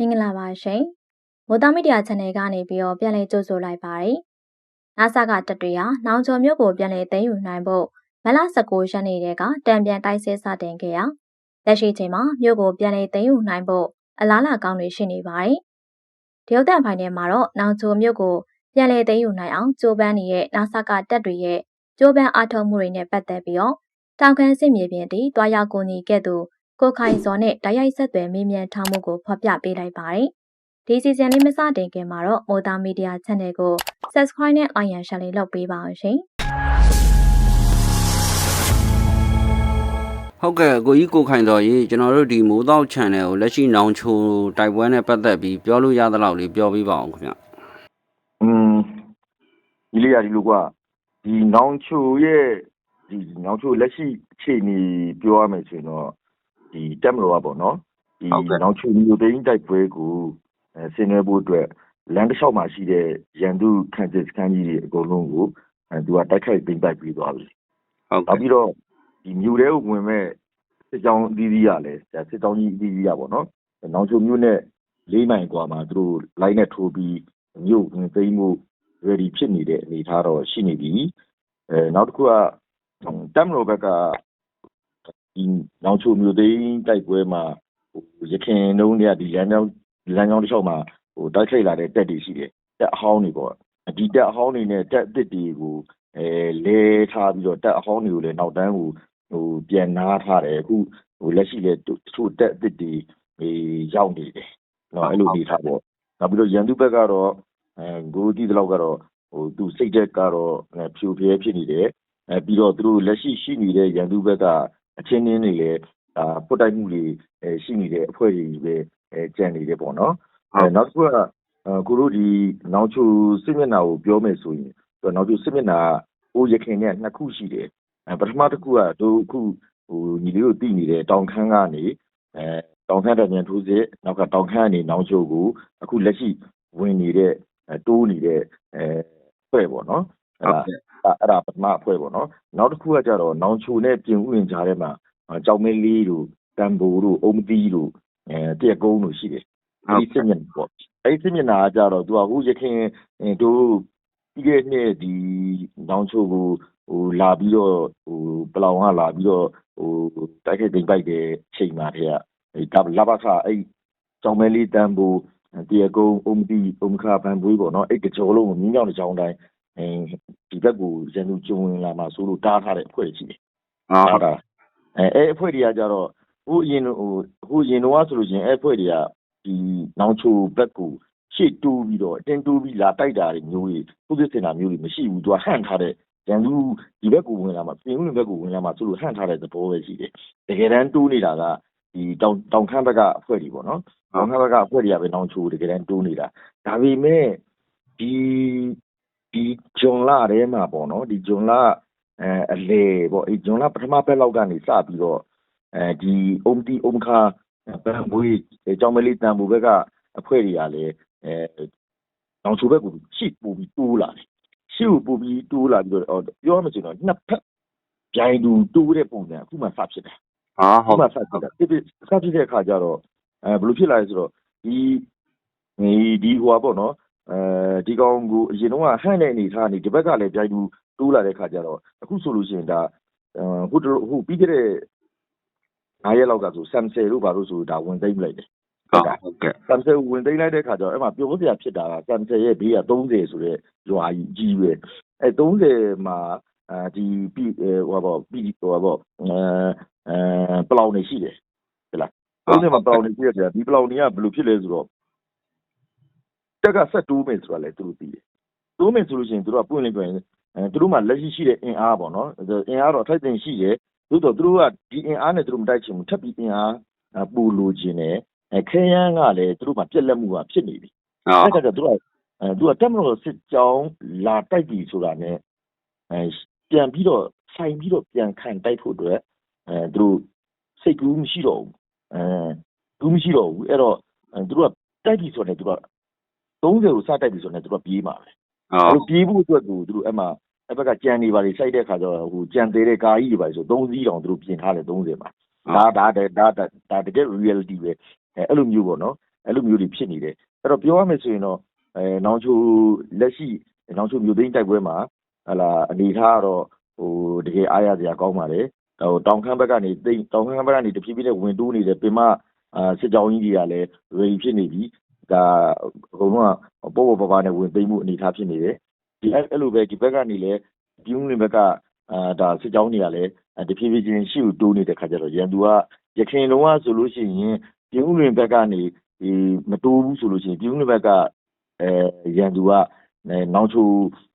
မင်္ဂလာပါရှင်။မိုးသားမီဒီယာ channel ကနေပြီးတော့ပြန်လည်ကြိုဆိုလိုက်ပါတယ်။နာဆာကတပ်တွေဟာနောင်ကျော်မြို့ကိုပြန်လည်သိမ်းယူနိုင်ဖို့မလ19ရက်နေ့တည်းကတံပြန်တိုက်စစ်စတင်ခဲ့ရာလက်ရှိချိန်မှာမြို့ကိုပြန်လည်သိမ်းယူနိုင်ဖို့အလားလာကောင်းတွေရှိနေပါတယ်။ဒီဟုတ်တဲ့ဖိုင်ထဲမှာတော့နောင်ကျော်မြို့ကိုပြန်လည်သိမ်းယူနိုင်အောင်ကြိုးပမ်းနေတဲ့နာဆာကတပ်တွေရဲ့ကြိုးပမ်းအားထုတ်မှုတွေနဲ့ပတ်သက်ပြီးတော့တောင်ခမ်းစစ်မြေပြင်တီတွားရောက်ကိုညီကဲ့သို့ ကိုခိုင်စောနဲ့တိုက်ရိုက်ဆက်သွယ်မေးမြန်းထားမှုကိုဖော်ပြပေးလိုက်ပါတယ်။ဒီစီဇန်လေးမစတင်ခင်မှာတော့မိုးသားမီဒီယာ channel ကို subscribe နဲ့ like and share လေးလုပ်ပေးပါအောင်ရှင်ဟုတ်ကဲ့ကိုကြီးကိုခိုင်တော်ကြီးကျွန်တော်တို့ဒီမိုးတော့ channel ကိုလက်ရှိနောင်ချိုတိုက်ပွဲနဲ့ပတ်သက်ပြီးပြောလို့ရသလောက်လေးပြောပြပါအောင်ခင်ဗျอืมဒီလေးရဒီလိုကဒီနောင်ချိုရဲ့ဒီနောင်ချိုလက်ရှိအခြေအနေပြောရမယ်ဆိုရင်တော့ ဒီတက်မလို့ပါပေါ့နော်ဒီနောင်ချိုမြို့သိမ်းတိုက်ပွဲကိုအဲဆင်းရဲဖို့အတွက်လမ်းတစ်လျှောက်မှာရှိတဲ့ရန်သူခံစစ်စခန်းကြီးတွေအကုန်လုံးကိုအဲသူကတိုက်ခိုက်သိမ်းပိုက်ပြီးသွားပြီ ဟုတ် နောက် ကဲ့ ပြီးတော့ဒီမြို့ထဲကိုဝင်မဲ့စစ်ကြောင်းအသီးသီးရလဲဒါစစ်ကြောင်းကြီးအသီးသီးရပေါ့နော်။နောင်ချိုမြို့နဲ့လေးမိုင်กว่าမှာသူတို့လိုင်းနဲ့ထိုးပြီးမြို့ဝင်သိမ်းမှု ready ဖြစ်နေတဲ့အနေအထားတော့ရှိနေပြီ။အဲနောက်တစ်ခုကတမ်မလိုဘက်က ဒီနောင်ချိုမြို့သိမ်းတိုက်ပွဲမှာဟိုရခင်နှုံးတွေကဒီလမ်းကြောင်းလမ်းကြောင်းတစ်လျှောက်မှာဟိုတိုက်ခိုက်လာတဲ့တက်တွေရှိတယ်။တက်အဟောင်းတွေပေါ့။ဒီတက်အဟောင်းတွေနဲ့တက်အစ်စ်တွေကိုအဲလဲထားပြီးတော့တက်အဟောင်းတွေကိုလည်းနောက်တန်းကိုဟိုပြန်နားထားတယ်အခုဟိုလက်ရှိလည်းတချို့တက်အစ်တွေဟေးရောက်နေတယ်နော်အဲ့လိုနေထားပေါ့နောက်ပြီးတော့ရန်သူဘက်ကတော့အဲဂိုးတီးတဲ့လောက်ကတော့ဟိုသူစိတ်သက်ကတော့ဖြူပြဲဖြစ်နေတယ်အဲပြီးတော့သူတို့လက်ရှိရှိနေတဲ့ရန်သူဘက်က အချင်းချင်းတွေလည်းအာပုတ်တိုက်မှုတွေအဲရှိနေတဲ့ အဖွဲ့တွေပဲအဲကြံနေတယ်ပေါ့နော်အဲနောက်တစ်ခုကကိုတို့ဒီနောင်ချိုစစ်မျက်နှာကို ပြောမယ်ဆိုရင်ဆိုတော့နောက်ပြီးစစ်မျက်နှာကအိုးရခင်နဲ့နှစ်ခုရှိတယ်အဲပထမတစ်ခုကတို့အခုဟိုညီလေးတို့တည်နေတဲ့ တောင်ခမ်းကနေအဲတောင်ခမ်းတပြန်ထိုးစစ် နောက်ကတောင်ခမ်းကနေ နောင်ချိုကို အခုလက်ရှိဝင်နေတဲ့အဲတိုးနေတဲ့အဲဖွဲ့ပေါ့နော်ဟုတ်ကဲ့ အဲ့ဒါပထမအဖွဲ့ပေါ့နော်နောက်တစ်ခုကကြတော့နောင်ချိုနဲ့ပြင်ဥယျာဉ်ကြားထဲမှာကြောင်မဲလေးတို့တန်ဖိုတို့အုံမတီးတို့အဲတရက်ကုန်းတို့ရှိတယ်ဟုတ်ဒီစစ်မျက်နှာပေါ့အဲ့ဒီစစ်မျက်နှာကကြတော့သူကဟိုရခင်တို့ပြီးခဲ့တဲ့နှစ်ဒီနောင်ချိုကိုဟိုလာပြီးတော့ဟိုပလောင်ကလာပြီးတော့ဟိုတိုက်ခိုက်သိမ်းပိုက်တဲ့ချိန်မှာတည်းကအဲဒါလဘခအဲ့ကြောင်မဲလေးတန်ဖိုတရက်ကုန်းအုံမတီးအုံခါပန်ပွေးပေါ့နော်အဲ့တကြောလုံးကိုမြင်းကြောင်တစ်ကြောင်တိုင်းအဲ ဒီဘက်ကိုရန်သူကျုံဝင်လာမှာဆိုလို့တားထားတဲ့အဖွဲ့ရှိတယ်အာဟုတ်တာအဲအဲ့အဖွဲ့တွေကကြတော့ဟိုအရင်ဟိုဟိုအရင်တော့ဆိုလို့ရှိရင်အဲ့အဖွဲ့တွေကဒီနောင်ချိုဘက်ကိုရှေ့တိုးပြီးတော့အတင်းတိုးပြီးလာတိုက်တာတွေမျိုးတွေပုသစ်စင်တာမျိုးတွေမရှိဘူးသူကဟန့်ထားတဲ့ရန်သူဒီဘက်ကိုဝင်လာမှာပြင်ဦးလွင်ဘက်ကိုဝင်လာမှာဆိုလို့ဟန့်ထားတဲ့သဘောပဲရှိတယ်တကယ်တမ်းတိုးနေတာကဒီတောင်တောင်ခမ်းဘက်ကအဖွဲ့တွေပေါ့နော်တောင်ခမ်းဘက်ကအဖွဲ့တွေကပဲနောင်ချိုတကယ်တမ်းတိုးနေတာဒါပေမဲ့ဒီ ဒီဂျွန်လာထဲမှာပေါ့နော်ဒီဂျွန်လာအဲအလေပေါ့အဲဂျွန်လာပထမဘက်လောက်ကနေစပြီးတော့အဲဒီအုံတီအုံခါပန်ဘွေးအဲကြောင်မလေးတန်ဘူဘက်ကအဖွဲ့တွေကလည်းအဲတောင်ချိုဘက်ကိုရှေ့ပို့ပြီးတိုးလာတယ်ရှေ့ကိုပို့ပြီးတိုးလာပြီးတော့ပြောရမှဆိုတော့နှစ်ဖက်ဂျိုင်တူတိုးတဲ့ပုံစံအခုမှစဖြစ်တာအာဟုအခုတ်မှစဖြစ်တာဒီစဖြစ်တဲ့အခါကျတော့အဲဘယ်လိုဖြစ်လာလဲဆိုတော့ဒီဒီဒီဟိုပါပေါ့နော်အဲ ဒီကောင်ကို အရင်တော့ဟန့်တဲ့အနေထားနေ ဒီဘက်ကလည်းဂျိုင်တူတိုးလာတဲ့ခါကျတော့ အခုဆိုလို့ရှိရင်ဒါဟိုဟိုပြီးခဲ့တဲ့9ရက်လောက်ကဆို Samsung တို့ ဘာလို့ဆိုဒါဝင်သိမ်းလိုက်တယ်ဟုတ်ဟုတ်ကဲ့ Samsung ဝင်သိမ်းလိုက်တဲ့ခါကျတော့ အဲ့မှာပြောစရာဖြစ်တာက Samsung ရဲ့ဘေးက30ဆိုတဲ့ ရွာကြီးကြီးပဲ အဲ30မှာအဲဒီပြီးဟိုပါပြီးဟိုပါအဲအဲပလောင်နေရှိတယ်ဟဲ့လား30မှာ ပလောင်နေရှိရတယ် ဒီပလောင်တွေက ဘယ်လိုဖြစ်လဲဆိုတော့ တက်က ဆက်တိုးမယ်ဆိုတာလေသူတို့သိတယ် တိုးမယ်ဆိုလို့ရှိရင်သူတို့ကပွင့်လင်းပြောရင်အဲသူတို့မှလက်ရှိရှိတဲ့အင်အားပေါ့နော် အင်အားတော့ အထိုက်တင်ရှိတယ် သို့တော့သူတို့က ဒီအင်အားနဲ့ သူတို့မတိုက်ချင်ဘူး ထပ်ပြီးအင်အားပူလိုချင်တယ်အဲခဲယမ်းကလည်း သူတို့မှပြက်လက်မှုက ဖြစ်နေပြီအာအဲ့ဒါကသူတို့ကအဲသူကတက်မလို့စစ်ကြောင်း လာတိုက်ပြီဆိုတာ ਨੇ အဲပြန်ပြီးတော့ ဆိုင်ပြီးတော့ ပြန်ခံတိုက်ဖို့အတွက်အဲသူတို့ စိတ်ကူးမရှိတော့ဘူး အဲကူးမရှိတော့ဘူးအဲ့တော့ သူတို့က တိုက်ပြီဆိုတော့သူက 30ကိုစတိုက်ပြီဆိုတော့သူတို့ပြေးမှာပဲအာအဲ့လိုပြေးဖို့အတွက်ကိုသူတို့အဲ့မှာအဲ့ဘက်ကကြံနေပါလေစိုက်တဲ့ခါကျတော့ဟိုကြံသေးတဲ့ကာကြီးတွေပါလေဆို3စီးတောင်သူတို့ပြင်ထားတယ်30မှာဒါဒါဒါဒါဒါတကယ် reality ပဲအဲအဲ့လိုမျိုးပေါ့နော်အဲ့လိုမျိုးတွေဖြစ်နေတယ်အဲ့တော့ပြောရမယ်ဆိုရင်တော့အဲနောင်ချိုလက်ရှိနောင်ချိုမြို့သိမ်းတိုက်ပွဲမှာဟလာအနေထားကတော့ဟိုတကယ်အားရစရာကောင်းပါတယ်ဟိုတောင်ခမ်းဘက်ကနေသိမ်းတောင်ခမ်းဘက်ကနေတဖြည်းဖြည်းနဲ့ဝင်တိုးနေတဲ့ပင်မအာစစ်ကြောင်းကြီးတွေကလည်း ready ဖြစ်နေပြီ ဒါအကုန်လုံးကပေါ်ပေါ်ပါပါနဲ့ဝင်သိမ်းမှုအနေထားဖြစ်နေတယ်ဒီအဲ့အဲ့လိုပဲဒီဘက်ကနေလည်းပြင်းဝင်ဘက်ကအာဒါစစ်ကြောင်းတွေကလည်းတဖြည်းဖြည်းချင်းရှေ့ကိုတိုးနေတဲ့ခါကျတော့ရန်သူကရခင်လုံးဝဆိုလို့ရှိရင်ပြင်းဝင်ဘက်ကနေဒီမတိုးဘူးဆိုလို့ရှိရင်ပြင်းဝင်ဘက်ကအဲရန်သူကအဲနောင်ချို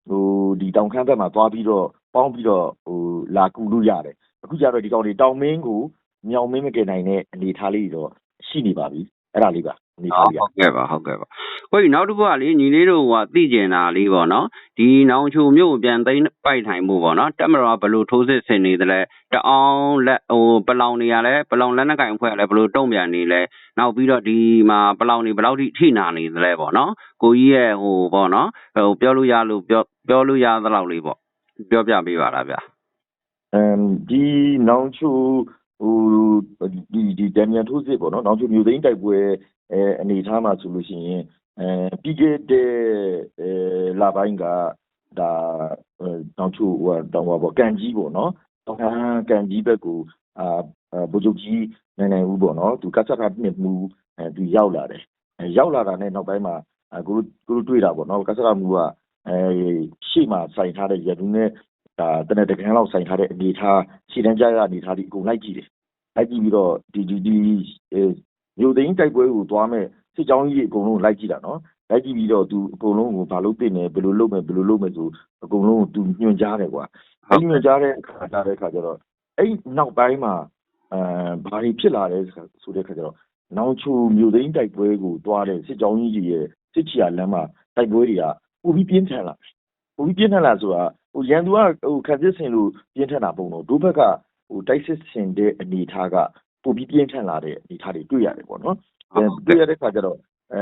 ဟိုဒီတောင်ခမ်းဘက်မှာသွားပြီးတော့ပေါင်းပြီးတော့ဟိုလာကူလို့ရတယ်အခုကျတော့ဒီကောင်တွေတောင်မင်းကိုမြောင်မင်းမကယ်နိုင်တဲ့အနေထားလေးတွေတော့ရှိနေပါပြီ အဲ့ဒါလေးပါအနေထားလေးကဟုတ်ကဲ့ပါဟုတ်ကဲ့ပါကိုကြီးနောက်တစ်ခုကလေညီလေးတို့ကသိကျင်တာလေးပေါ့နော်ဒီနောင်ချိုမြို့ကိုပြန်သိမ်းပိုက်ထိုင်မှုပေါ့နော်တက်မတော်ကဘယ်လိုထိုးစစ်ဆင်နေသလဲတအောင်လက်ဟိုပလောင်နေရလဲပလောင်လက်နက်ကင်ဖွဲ့ကလည်းဘယ်လိုတုံ့ပြန်နေလဲနောက်ပြီးတော့ဒီမှာပလောင်နေဘယ်လောက်ထိထိနာနေသလဲပေါ့နော်ကိုကြီးရဲ့ဟိုပေါ့နော်ဟိုပြောလို့ရလို့ပြောပြောလို့ရသလောက်လေးပေါ့ပြောပြပေးပါလားဗျာအမ်ဒီနောင်ချို ဟိုဒီဒီတံမြန်ထိုးစစ်ပေါ့နော် နောင်ချိုမြို့သိမ်းတိုက်ပွဲအဲအနေထားမှာဆိုလို့ရှိရင်အဲပြီးခဲ့တဲ့အဲလပိုင်းကဒါအဲနောင်ချိုဟိုတောင်ပါပေါ့ကန်ကြီးပေါ့နော်တောင်ကန်ကြီးဘက်ကိုအာဗိုလ်ချုပ်ကြီးနိုင်နိုင်ဦးပေါ့နော်သူကတ်ဆက်တာနှစ်မူအဲသူရောက်လာတယ်အဲရောက်လာတာနဲ့ နောက်ပိုင်းမှာကိုကိုတွေ့တာပေါ့နော်ကတ်ဆက်တာမူကအဲရှေ့မှာစိုင်ထားတဲ့ရတူနဲ့ ဒါတနေ့တကယ်လောက်ဆိုင်ထားတဲ့အနေထားရှည်တန်းကြရအနေထားဒီအကုန်လိုက်ကြည့်တယ်လိုက်ကြည့်ပြီးတော့ဒီဒီဒီမြို့သိမ်းတိုက်ပွဲကိုသွားမဲ့စစ်ကြောင်းကြီးအကုန်လုံးလိုက်ကြည့်တာနော်လိုက်ကြည့်ပြီးတော့သူအကုန်လုံးကိုဘာလို့ပြင်နေဘယ်လိုလုပ်မယ်ဘယ်လိုလုပ်မယ်ဆိုအကုန်လုံးကိုသူညွှန်ကြားတယ်ကွာအဲ့ဒီညွှန်ကြားတဲ့အခါကြားတဲ့အခါကျတော့အဲ့နောက်ပိုင်းမှာအဲဘာတွေဖြစ်လာလဲဆိုတဲ့အခါကျတော့နောင်ချိုမြို့သိမ်းတိုက်ပွဲကိုသွားတဲ့စစ်ကြောင်းကြီးကြီးရဲ့စစ်ချီယာလမ်းမှာတိုက်ပွဲတွေကပူပြီးပြင်းထန်လာပူပြီးပြင်းထန်လာဆိုတာဟို ရန်သူကဟိုခံစစ်ဆင်လို့ပြင်းထန်တာပုံတော့ဒုဘက်ကဟိုတိုက်စစ်ဆင်တဲ့အနေထားကပိုပြီးပြင်းထန်လာတဲ့အနေထားတွေတွေ့ရတယ်ပေါ့နော်အဲတွေ့ရတဲ့ခါကျတော့အဲ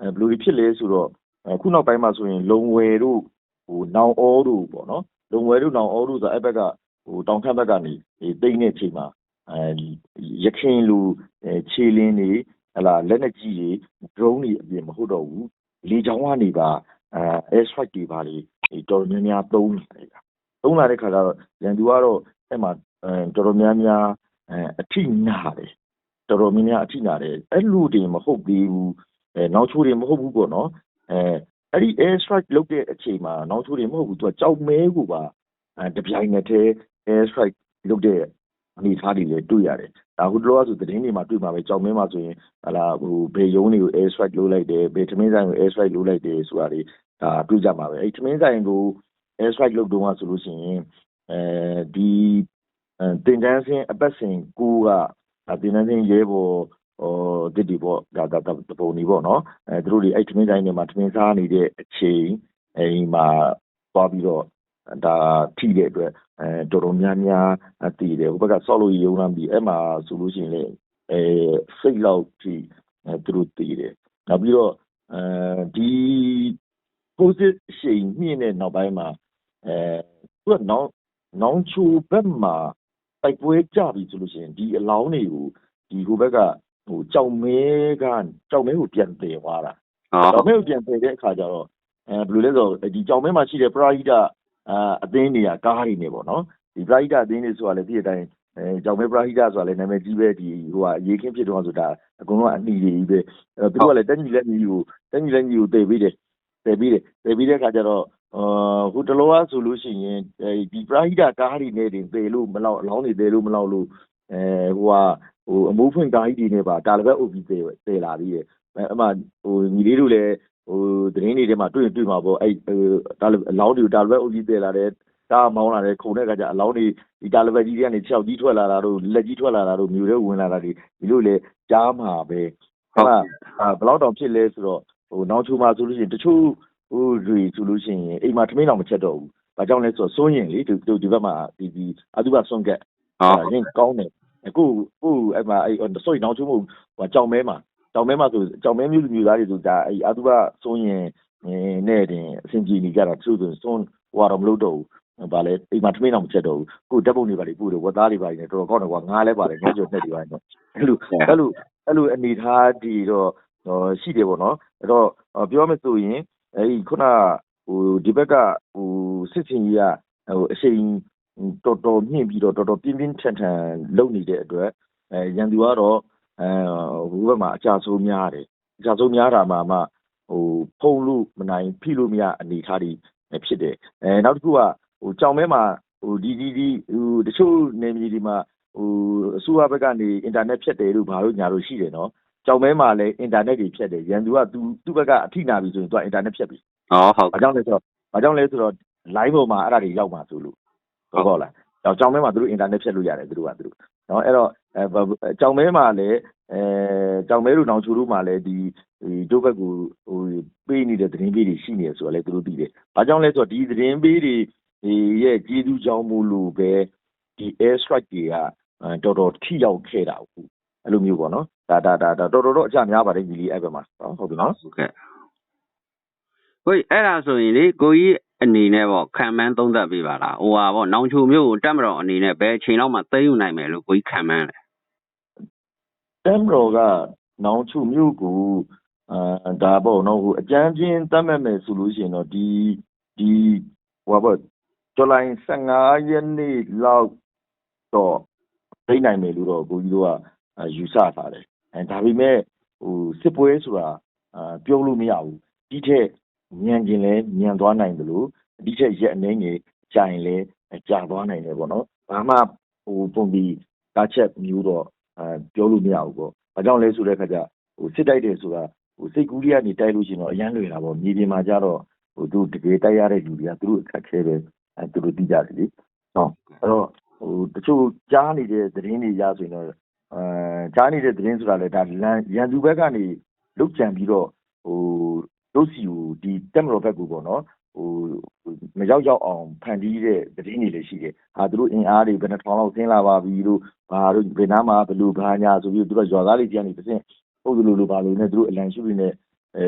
ဘယ်လိုဖြစ်လဲဆိုတော့အခုနောက်ပိုင်းမှာဆိုရင် လုံဝယ်တို့ဟိုနောင်အောတို့ပေါ့နော်လုံဝယ်တို့နောင်အောတို့ဆိုအဲ့ဘက်ကဟိုတောင်ခမ်းဘက်ကနေတိတ်နေချိန်မှာအဲရခင်လူခြေလင်းတွေဟလာလက်နက်ကြီးတွေ drone တွေအပြင်မဟုတ်တော့ဘူးလေကြောင်းကနေပါအဲ air strike တွေပါလေ တော်တော်များများသုံးလာတယ်သုံးလာတဲ့ခါကျတော့ရန်သူကတော့အဲ့မှာအဲတော်တော်များများအဲအထိနာတယ်တော်တော်များများအထိနာတယ်အဲ့လိုတွေမဟုတ်သေးဘူးအဲနောက်ချိုးတွေမဟုတ်ဘူးပေါ့နော်အဲအဲ့ဒီ air strike လုပ်တဲ့အချိန်မှာနောက်ချိုးတွေမဟုတ်ဘူးသူကကြောက်မဲကိုပါအဲတပြိုင်နက်တည်း air strike လုပ်တဲ့ အနေအထားတွေလည်းတွေ့ရတယ်ဒါဟိုတလောကဆိုသတင်းတွေမှာတွေ့မှာပဲကြောက်မဲမှာဆိုရင်ဟလာဟိုဘေယုံတွေကို air strike လုပ်လိုက်တယ်ဘေထမင်းဆိုင်ကို air strike လုပ်လိုက်တယ်ဆိုတာတွေဒါတွေ့ကြမှာပဲအဲ့ထမင်းဆိုင်ကို air strike လုပ်တော့ဆိုလို့ရှိရင်အဲဒီတင်တန်းစင်းအပတ်စဉ်ကိုကတင်တန်းစင်းရဲဘော်ဟိုတစ်ဒီပေါ့ဒါဒါတပုံနေပေါ့နော်အဲသူတို့တွေအဲ့ထမင်းတိုင်းတွေမှာထမင်းစားနေတဲ့အချိန်အိမ်မှာသွားပြီးတော့ ဒါထိတဲ့အတွက်အဲတော်တော်များများတည်တယ်ဟိုဘက်ကဆော့လို့ရုံးလာပြီးအဲ့မှာဆိုလို့ရှိရင်လေအဲစိတ်လောက်ထိသူတို့တည်တယ်နောက်ပြီးတော့အဲဒီကိုစစ်ရှိန်မြင့်တဲ့နောက်ပိုင်းမှာအဲသူကနောင်နောင်ချိုဘက်မှာတိုက်ပွဲကြပြီဆိုလို့ရှိရင်ဒီအလောင်းတွေကိုဒီဟိုဘက်ကဟိုကြောက်မဲကကြောက်မဲကိုပြန်တည်သွားတာဟုတ်ကြောက်မဲကိုပြန်တည်တဲ့အခါကျတော့အဲဘယ်လိုလဲဆိုတော့ဒီကြောက်မဲမှာရှိတဲ့ပရာဟိတ အာအသင်းတွေကကားတွေနေပေါ့နော်ဒီပရာဟိတအသင်းတွေဆိုတာလည်းဒီအတိုင်းအဲကြောက်မဲပရာဟိတဆိုတာလည်းနာမည်ကြီးပဲဒီဟိုဟာရေခင်းဖြစ်တော့ဆိုတာအကုန်လုံးအနှီးတွေကြီးပဲအဲသူတို့ကလည်းတက်ညီလက်ညီကိုတက်ညီလက်ညီကိုတည်ပြီးတယ်တည်ပြီးတယ်တည်ပြီးတဲ့အခါကျတော့အာဟိုတလောကဆိုလို့ရှိရင်အဲဒီပရာဟိတကားတွေနဲ့တင်တည်လို့မလောက်အလောင်းတွေတည်လို့မလောက်လို့အဲဟိုဟာဟိုအမိုးဖွင့်ကားကြီးတွေနဲ့ပါတာလဘက်အုပ်ပြီးတည်တည်လာပြီးတယ်အဲအမှဟိုညီလေးတို့လည်း ဟိုသတင်းတွေထဲမှာတွေ့ရင်တွေ့မှာပေါ့အဲ့ဟိုတာလအလောင်းတွေကိုတာလဘက်အုပ်ပြီးတည်လာတယ်ကားမောင်းလာတယ်ခုံတဲ့အခါကျအလောင်းတွေဒီတာလဘက်ကြီးတွေကနေ၆ကြီးထွက်လာတာတို့လက်ကြီးထွက်လာတာတို့မျိုးတွေဝင်လာတာဒီဒီလိုလေကြားမှာပဲဟုတ်လားအာဘယ်တော့တောင်ဖြစ်လဲဆိုတော့ဟိုနောက်ချိုမှာဆိုလို့ရှိရင်တချို့ဟိုတွေဆိုလို့ရှိရင်အိမ်မှာထမင်းတော်မချက်တော့ဘူးဘာကြောင့်လဲဆိုတော့စိုးရင်လေဒီဒီဘက်မှာဒီဒီအတူပါဆွန့်ကက်ဟုတ်ရင်ကောင်းတယ်အခုအခုအဲ့မှာအဲ့ဆိုရင်နောက်ချိုးမဟုတ်ဟိုကြောင်မဲမှာ ကြောင်မဲမှာဆိုကြောင်မဲမျိုးလူမျိုးသားတွေဆိုဒါအဲ့အတူပါစိုးရင်နဲ့တင်အဆင်ပြေနေကြတာသူတို့ဆိုစွန့်ဟိုတော့မလုပ်တော့ဘူးဗာလေအိမ်မှာထမင်းတော်မချက်တော့ဘူးကိုဓာတ်ပုံတွေပါလေပို့တယ်ဝက်သားတွေပါနေတော်တော်ကောင်းတယ်ကွာငားလဲပါတယ်ငါးကြော်နဲ့တွေပါနေအဲ့လိုအဲ့လိုအဲ့လိုအနေထားဒီတော့ဟောရှိတယ်ပေါ့နော်အဲ့တော့ဟောပြောမယ်ဆိုရင်အဲဒီခုနဟိုဒီဘက်ကဟိုစစ်စင်ကြီးကဟိုအချိန်တော်တော်မြင့်ပြီးတော့တော်တော်ပြင်းပြင်းထန်ထန်လုပ်နေတဲ့အတွက်အဲရန်သူကတော့ အဲဟိုဘက်မှာအကြဆိုးများတယ်အကြဆိုးများတာမှမှဟိုဖုံးလို့မနိုင်ဖိလို့မရအနေထားတွေဖြစ်တယ်အဲနောက်တစ်ခုကဟိုကြောင်မဲမှာဟိုဒီဒီဒီဟိုတချို့နေမြေဒီမှာဟိုအစိုးရဘက်ကနေအင်တာနက်ဖြတ်တယ်လို့ဘာလို့ညာလို့ရှိတယ်နော်ကြောင်မဲမှာလည်းအင်တာနက်တွေဖြတ်တယ်ရန်သူကသူသူ့ဘက်ကအထိနာပြီဆိုရင်သူကအင်တာနက်ဖြတ်ပြီอ๋อဟုတ်။ဘာကြောင့်လဲဆိုတော့ဘာကြောင့်လဲဆိုတော့ line ပေါ်မှာအဲ့ဒါတွေရောက်မှာဆိုလို့ဟုတ်ပါလား။ကြောင်ကြောင်မဲမှာသူတို့အင်တာနက်ဖြတ်လို့ရတယ်သူတို့ကသူတို့ နော်အဲ့တော့အဲကြောင်မဲမှာလည်းအဲကြောင်မဲတို့နောင်ချိုတို့မှာလည်းဒီဒီတို့ဘက်ကိုဟိုပေးနေတဲ့သတင်းပေးတွေရှိနေတယ်ဆိုတော့လည်းသူတို့သိတယ်။ဘာကြောင့်လဲဆိုတော့ဒီသတင်းပေးတွေဒီရဲ့ကျေးဇူးကြောင့်မို့လို့ပဲဒီ air strike တွေကတော်တော်ထိရောက်ခဲ့တာဟုတ်အဲ့လိုမျိုးပေါ့နော်ဒါဒါဒါတော်တော်တော့အကြများပါတယ်ညီလေးအဲ့ဘက်မှာနော်ဟုတ်ပြီနော်ဟုတ်ကဲ့ကိုကြီးအဲ့ဒါဆိုရင်လေကိုကြီး အနေနဲ့ပေါ့ခံမှန်းသုံးသပ်ပေးပါလားဟိုဟာပေါ့နောင်ချိုမျိုးကိုတက်မတော်အနေနဲ့ဘယ်အချိန်လောက်မှသိမ်းယူနိုင်မယ်လို့ကိုကြီးခံမှန်းလဲတမ်ရောကနောင်ချုမြို့ကိုအာဒါပေါ့နော်ဟိုအကြမ်းပြင်းတတ်မှတ်မယ်ဆိုလို့ရှိရင်တော့ဒီဒီဟိုပါဇူလိုင်15ရက်နေ့လောက်တော့သိမ်းနိုင်မယ်လို့တော့ကိုကြီးတို့ကအာယူဆထားတယ်အဲဒါပေမဲ့ဟိုစစ်ပွဲဆိုတာအာပြောလို့မရဘူးဒီထက် ညံကျင်လဲညံသွားနိုင်တယ်လို့ဒီထက်ရက်အနေငယ်ကြာရင်လဲကြာသွားနိုင်တယ်ပေါ့နော်ဘာမှဟိုပုံပြီးကားချက်မျိုးတော့အဲပြောလို့မရဘူးပေါ့။ဘာကြောင့်လဲဆိုတဲ့အခါကျဟိုစစ်တိုက်တယ်ဆိုတာဟိုစိတ်ကူးလေးကနေတိုက်လို့ရှိရင်တော့အရန်လွယ်တာပေါ့။မြေပြင်မှာကြတော့ဟိုသူတကယ်တိုက်ရတဲ့လူတွေကသူတို့အခက်ခဲပဲအဲသူတို့သိကြတယ်လေ။ဟုတ်အဲ့တော့ဟိုတချို့ကြားနေတဲ့သတင်းတွေရဆိုရင်တော့အဲကြားနေတဲ့သတင်းဆိုတာလေဒါလန်ရန်သူဘက်ကနေလုတ်ကြံပြီးတော့ဟို တို့စီကိုဒီတက်မတော်ဘက်ကိုပေါ့နော်ဟိုမရောက်ရောက်အောင်ဖန်တီးတဲ့သတင်းတွေလည်းရှိတယ်။ဟာသူတို့အင်အားတွေဘယ်နှထောင်လောက်ဆင်းလာပါပြီလို့ဘာတို့ဘယ်နားမှာဘယ်လိုဘာညာဆိုပြီးသူတို့ရွာသားတွေကြီးကနေတစ်ဆင့်ပုတ်လိုလိုဘာလိုနဲ့သူတို့အလံရှုတွေနဲ့အဲ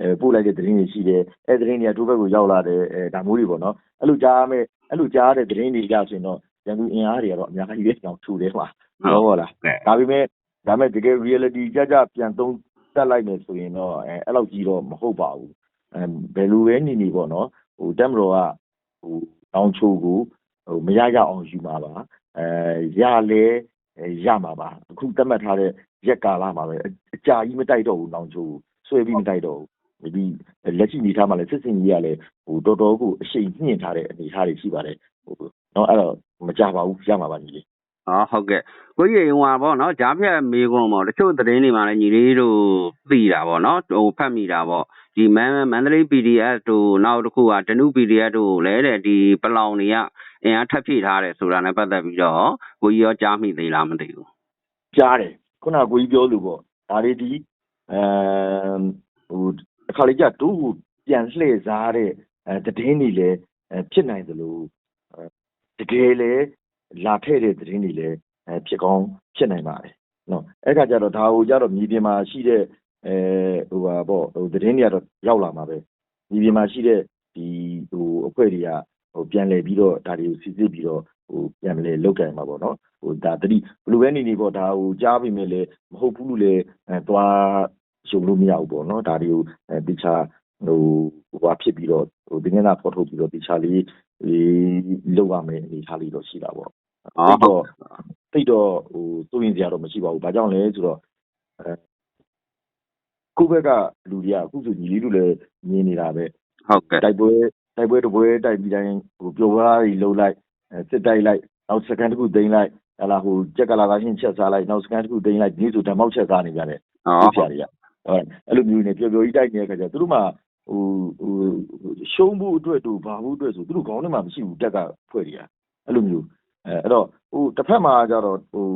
အဲပို့လိုက်တဲ့သတင်းတွေရှိတယ်အဲသတင်းတွေကတို့ဘက်ကိုရောက်လာတယ်အဲဒါမျိုးတွေပေါ့နော်အဲ့လိုကြားမဲ့အဲ့လိုကြားတဲ့သတင်းတွေကြဆိုရင်တော့ရန်သူအင်အားတွေကတော့အများကြီးပဲတောင်ထူတယ်မှာဟုတ်ပါလားကဲ့ဒါပေမဲ့ဒါပေမဲ့တကယ် reality ကြကြပြန်သုံး တက်လိုက်မယ်ဆိုရင်တော့အဲအဲ့လောက်ကြီးတော့မဟုတ်ပါဘူးအဲဘယ်လိုပဲနေနေပေါ့နော်ဟိုတက်မတော်ကဟိုတောင်ချိုကိုဟိုမရရအောင်ယူမှာပါအဲရလဲအဲရမှာပါအခုသတ်မှတ်ထားတဲ့ရက်ကာလမှာပဲအအကြာကြီးမတိုက်တော့ဘူးတောင်ချိုကိုဆွဲပြီးမတိုက်တော့ဘူးဒီလက်ရှိနေထားမှာလဲစစ်စင်ကြီးကလည်းဟိုတော်တော်ကိုအရှိန်ညှင့်ထားတဲ့အနေအထားတွေရှိပါတယ်ဟိုနော်အဲ့တော့မကြပါဘူးရမှာပါညီလေး อ๋อဟုတ်ကဲ့ကိုကြီးဟိုဟာပေါ့နော်ဂျားဖြတ်မေးခွန်းပေါ့တချို့သတင်းတွေမှာလည်းညီလေးတို့သိတာပေါ့နော်ဟိုဖတ်မိတာပေါ့ဒီမန်မန္တလေး PDF တို့နောက်တစ်ခုကဒနု PDF တို့လည်းတဲ့ဒီပလောင်တွေကအင်အားထပ်ဖြည့်ထားတယ်ဆိုတာနဲ့ပတ်သက်ပြီးတော့ကိုကြီးရောကြားမိသေးလားမသိဘူးကြားတယ်ခုနကကိုကြီးပြောလို့ပေါ့ဒါတွေဒီအဲဟိုအခါလေးကြတို့ကိုပြန်လှည့်စားတဲ့အဲတည်င်းတွေလည်းအဲဖြစ်နိုင်သလိုအဲတကယ်လည်း လာထည့်တဲ့တည်င်းတွေလည်းအဲဖြစ်ကောင်းဖြစ်နိုင်ပါတယ်နော်အဲ့ခါကျတော့ဒါကိုကြတော့မြေပြင်မှာရှိတဲ့အဲဟိုပါပေါ့ဟိုတည်င်းတွေကတော့ရောက်လာမှာပဲမြေပြင်မှာရှိတဲ့ဒီဟိုအဖွဲ့တွေကဟိုပြန်လည်ပြီးတော့ဒါတွေကိုစစ်စစ်ပြီးတော့ဟိုပြန်လည်လောက်ကြမှာပေါ့နော်ဟိုဒါတတိဘယ်လိုပဲနေနေပေါ့ဒါဟိုကြားပြီးမြဲလေမဟုတ်ဘူးလို့လေအဲသွားရှုံလို့မရဘူးပေါ့နော်ဒါတွေကိုအဲတခြားဟိုဟိုဟာဖြစ်ပြီးတော့ဟိုဒီနေ့ကဖော်ထုတ်ပြီးတော့တခြားလေးဒီလောက်ရမယ်အနေထားလေးတော့ရှိတာပေါ့ သိပ်တော့သိပ်တော့ဟိုစိုးရင်စရာတော့မရှိပါဘူးဘာကြောင့်လဲဆိုတော့အဲခုဘက်ကလူတွေကအခုဆိုညီလေးတို့လည်းမြင်နေတာပဲဟုတ်ကဲ့တိုက်ပွဲတိုက်ပွဲတပွဲတိုက်ပြီးတိုင်းဟိုပျော်ပွားကြီးလှုပ်လိုက်စစ်တိုက်လိုက်နောက်စကန်တစ်ခုသိမ်းလိုက်ဟလာဟိုကြက်ကလာကချင်းချက်စားလိုက်နောက်စကန်တစ်ခုသိမ်းလိုက်ဒီဆိုဓမ္မောက်ချက်စားနေကြတယ်ဟုတ်ပါရဲ့ဟုတ်အဲ့လိုမျိုးနေပျော်ပျော်ကြီးတိုက်နေတဲ့ခါကျသူတို့မှဟိုဟိုရှုံးဖို့အတွက်တို့ဘာဖို့အတွက်ဆိုသူတို့ခေါင်းထဲမှာမရှိဘူးတက်ကဖွဲ့တွေကအဲ့လိုမျိုး အဲအဲ့တော့ဟိုတစ်ဖက်မှာကျတော့ဟို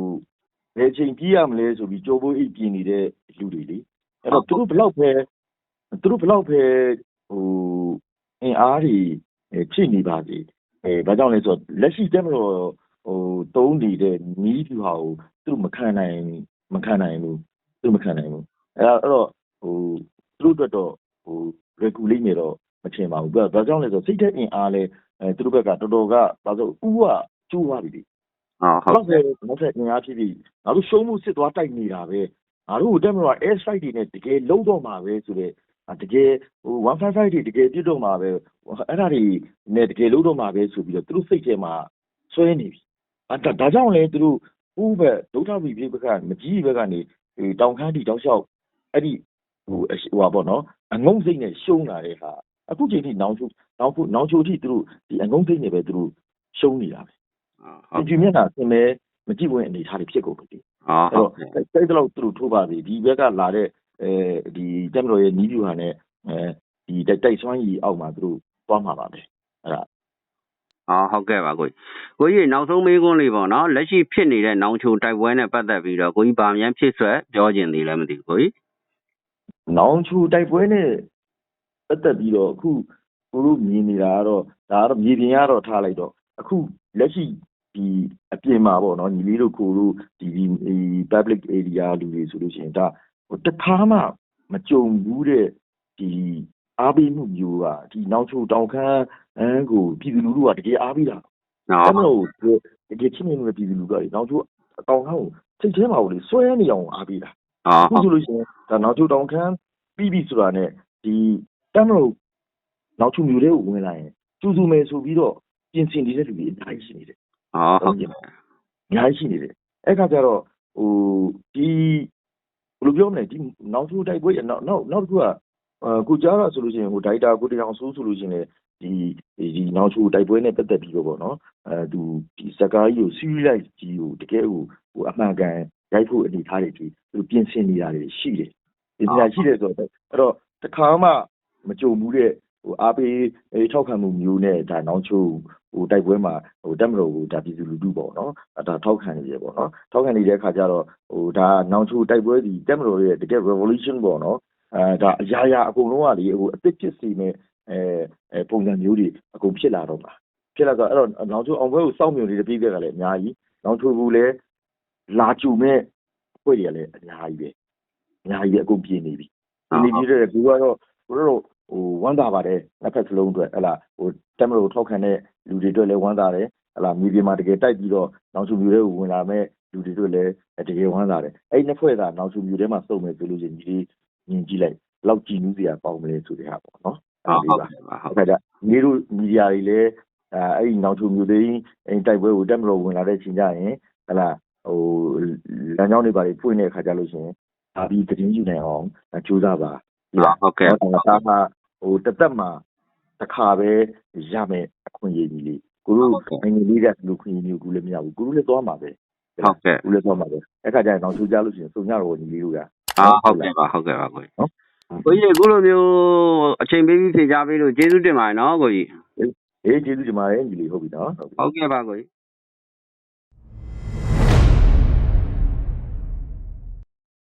ဘယ်ချိန်ပြေးရမလဲဆိုပြီးကြိုးပိုးအိပ်ပြင်နေတဲ့လူတွေလေအဲ့တော့သူတို့ဘယ်လောက်ပဲသူတို့ဘယ်လောက်ပဲဟိုအင်အားတွေအဲဖြစ်နေပါစေအဲဘာကြောင့်လဲဆိုတော့လက်ရှိတက်မလို့ဟိုတုံးနေတဲ့နီးပြူဟာကိုသူတို့မခံနိုင်မခံနိုင်ဘူးသူတို့မခံနိုင်ဘူးအဲအဲ့တော့ဟိုသူတို့အတွက်တော့ဟို regulate နေတော့မထင်ပါဘူးဘာဘာကြောင့်လဲဆိုတော့စိတ်သက်အင်အားလဲအဲသူတို့ဘက်ကတော်တော်ကဘာလို့ဥက ကျိုးသွားပြီလေอ๋อဟုတ်တော့ပဲနောက်ထပ်အင်အားဖြစ်ပြီးနောက်တို့ရှုံးမှုစစ်သွားတိုက်နေတာပဲငါတို့ကိုတက်မတော် air strike တွေနဲ့တကယ်လုံးတော့မှာပဲဆိုတဲ့တကယ်ဟို155တွေတကယ်ပြစ်တော့မှာပဲအဲ့ဒါတွေနဲ့တကယ်လုံးတော့မှာပဲဆိုပြီးတော့သူတို့စိတ်ထဲမှာဆွဲနေပြီအဲဒါဒါကြောင့်လဲသူတို့ဥဘက်ဒုဋ္ဌဝီပြေဘက်ကမကြီးဘက်ကနေတောင်ခမ်းတီတောက်လျှောက်အဲ့ဒီဟိုဟိုပါပေါ့နော်အငုံစိတ်နဲ့ရှုံးလာတဲ့ဟာအခုချိန်ထိနောင်ချိုနောင်ချိုနောင်ချိုထိသူတို့ဒီအငုံစိတ်နဲ့ပဲသူတို့ရှုံးနေတာပဲ ဟုတ်ဒီမျက်နှာဆင်မဲမကြည့်ဝင်အနေထားတွေဖြစ်ကုန်ပြီဟုတ်အဲ့တော့စိတ်တော့သူတို့ထိုးပါပြီဒီဘက်ကလာတဲ့အဲဒီတက်မတော်ရဲ့နီးပြူဟာနဲ့အဲဒီတိုက်ဆွမ်းကြီးအောက်မှာသူတို့သွားမှာပါပဲအဲ့ဒါအော်ဟုတ်ကဲ့ပါကိုကြီးကိုကြီးနောက်ဆုံးမေးခွန်းလေးပေါ့နော်လက်ရှိဖြစ်နေတဲ့နောင်ချိုတိုက်ပွဲနဲ့ပတ်သက်ပြီးတော့ကိုကြီးဗာမြန်ဖြစ်ဆွဲပြောခြင်းသေးလည်းမသိဘူးကိုကြီးနောင်ချူတိုက်ပွဲနဲ့ပတ်သက်ပြီးတော့အခုကိုတို့မြင်နေတာကတော့ဒါကတော့မြေပြင်ကတော့ထားလိုက်တော့အခုလက်ရှိ ဒီအပြင်မှာပေါ့နော်ညီလေးတို့ကိုတို့ဒီဒီ public area လူတွေဆိုလို့ရှိရင်ဒါဟိုတစ်ခါမှမကြုံဘူးတဲ့ဒီအားပေးမှုမျိုးကဒီနောက်ချိုတောင်ခမ်းအန်းကိုပြည်သူလူထုကတကယ်အားပေးတာနော်အဲ့လိုတကယ်ချင်းနေလို့ပြည်သူလူထုကနောက်ချိုတောင်ခမ်းကိုစိတ်ထဲမှာကိုလေစွဲနေအောင်အားပေးတာအော်အခုဆိုလို့ရှိရင်ဒါနောက်ချုပ်တောင်ခမ်းပြီးပြီဆိုတာနဲ့ဒီတမ်းမလို့နောက်ချုပ်မျိုးတွေကိုဝင်လာရင်ကျူစုမယ်ဆိုပြီးတော့ပြင်ဆင်နေတဲ့လူတွေအများကြီးရှိနေတယ် အော်ဟုတ်ကဲ့အများကြီးရှိနေတယ်အဲ့ခါကျတော့ဟိုဒီဘယ်လိုပြောမလဲဒီနောက်ချုပ်တိုက်ပွဲရနောက်နောက်နောက်တစ်ခုကအာကိုကြားရဆိုလို့ရှိရင်ဟိုဒိုက်တာကိုတရားအောင်ဆိုးဆိုလို့ရှိရင်လည်းဒီဒီနောက်ချုပ်တိုက်ပွဲနဲ့ပတ်သက်ပြီးတော့ပေါ့နော်အဲသူဒီစကားကြီးကိုစီးလိုက်ကြီးကိုတကယ်ကိုဟိုအမှန်ကန်ရိုက်ဖို့အနေထားတွေဒီသူပြင်ဆင်နေတာတွေရှိတယ်ဒီနေရာရှိတယ်ဆိုတော့အဲ့တော့တခါမှမကြုံဘူးတဲ့ဟို အားပေးအေးထောက်ခံမှုမျိုးနဲ့ဒါနောင်ချိုဟိုတိုက်ပွဲမှာဟိုတက်မတော်ကိုဒါပြည်သူလူထုပေါ့နော်အဲဒါထောက်ခံနေရပေါ့နော်ထောက်ခံနေတဲ့အခါကျတော့ဟိုဒါနောင်ချိုတိုက်ပွဲဒီတက်မတော်ရဲ့တကယ် revolution ပေါ့နော်အဲဒါအရာရာအကုန်လုံးကလေဟိုအစ်စ်ဖြစ်စီမဲ့အဲအဲပုံစံမျိုးတွေအကုန်ဖြစ်လာတော့မှာဖြစ်လာတော့အဲ့တော့နောင်ချိုအောင်ပွဲကိုစောင့်မြင်နေတဲ့ပြည်သက်ကလည်းအများကြီးနောင်ချိုကလည်းလာကြုံမဲ့အဖွဲ့တွေကလည်းအများကြီးပဲအများကြီးပဲအကုန်ပြင်နေပြီဒီနေ့ပြည့်တဲ့ကူကတော့ဘို့တော့ဟို ဝမ်းသာပါတယ် နှစ်ဖက်စလုံးအတွက်ဟလာဟိုတက်မလို့ထောက်ခံတဲ့လူတွေအတွက်လည်း ဝမ်းသာတယ်ဟလာမြေပြင်မှာ တကယ်တိုက်ပြီးတော့ နောက်စုမျိုးတွေကို ဝင်လာမဲ့လူတွေအတွက်လည်း တကယ်ဝမ်းသာတယ် အဲ့ဒီနှစ်ဖွဲ့သာ နောက်စုမျိုးထဲမှာစုံမယ်ဆိုလို့ရှိရင်ဒီမြင်ကြည့်လိုက်လောက် ကြည်နူးစရာပေါင်းမလဲဆိုတဲ့ဟာပေါ့နော်ဟုတ်အဲ့ဟုတ်ဒါကဲ့ပါဟုတ်အဲ့ဒါမြေတို့ မီဒီယာတွေလည်း အဲအဲ့ဒီနောက်စုမျိုးတွေအဲ့တိုက်ပွဲကိုတက်မလို့ဝင်လာတဲ့ချိန်ကြရင်ဟလာဟိုလမ်းကြောင်းတွေပါတွေဖွင့်တဲ့အခါကျလို့ရှိရင်ဒါပြီးတည်င်းယူနိုင်အောင် ကြိုးစားပါ ဟုတ်ကဲ့ဟုတ်ကဲ့ ဒါမှဟိုတသက်မှာတစ်ခါပဲရမယ်အခွင့်အရေးကြီးလေးကိုတို့ နိုင်ငံလေးကလူခွင့်ရေးမျိုးကူလည်း မရဘူး ကိုတို့လည်း သွားမှာပဲဟုတ်ကဲ့ကိုလည်းသွားမှာပဲအဲ့ခါကျရင်တော့သူကြလို့ရှိရင်စုံရတော့ညီလေးတို့ကအာဟုတ်ကဲ့ပါ ဟုတ်ကဲ့ပါကိုကြီးနော်ကိုကြီးအခုလိုမျိုး အချိန်ပေးပြီး ဖြေကြပေးလို့ ကျေးဇူးတင်ပါတယ်နော်ကိုကြီး အေး ကျေးဇူးတင်ပါတယ် ညီလေး ဟုတ်ပြီနော် ဟုတ်ပြီဟုတ်ကဲ့ပါကိုကြီး